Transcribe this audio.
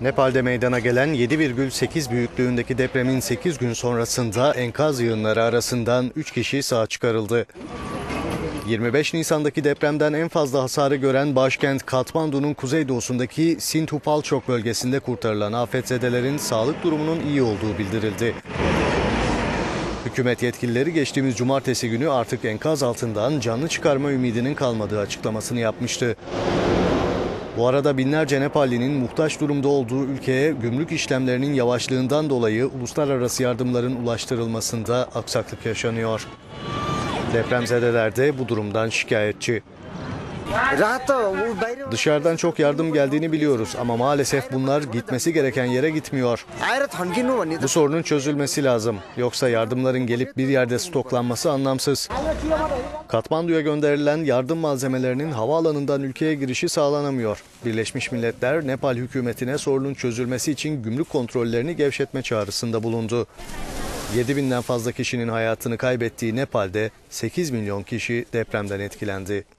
Nepal'de meydana gelen 7,8 büyüklüğündeki depremin 8 gün sonrasında enkaz yığınları arasından 3 kişi sağ çıkarıldı. 25 Nisan'daki depremden en fazla hasarı gören başkent Katmandu'nun kuzeydoğusundaki Sintupalchok bölgesinde kurtarılan afetzedelerin sağlık durumunun iyi olduğu bildirildi. Hükümet yetkilileri geçtiğimiz cumartesi günü artık enkaz altından canlı çıkarma ümidinin kalmadığı açıklamasını yapmıştı. Bu arada binlerce Nepallinin muhtaç durumda olduğu ülkeye gümrük işlemlerinin yavaşlığından dolayı uluslararası yardımların ulaştırılmasında aksaklık yaşanıyor. Depremzedeler de bu durumdan şikayetçi. Rahat. Dışarıdan çok yardım geldiğini biliyoruz ama maalesef bunlar gitmesi gereken yere gitmiyor. Bu sorunun çözülmesi lazım. Yoksa yardımların gelip bir yerde stoklanması anlamsız. Katmandu'ya gönderilen yardım malzemelerinin havaalanından ülkeye girişi sağlanamıyor. Birleşmiş Milletler Nepal hükümetine sorunun çözülmesi için gümrük kontrollerini gevşetme çağrısında bulundu. 7 binden fazla kişinin hayatını kaybettiği Nepal'de 8 milyon kişi depremden etkilendi.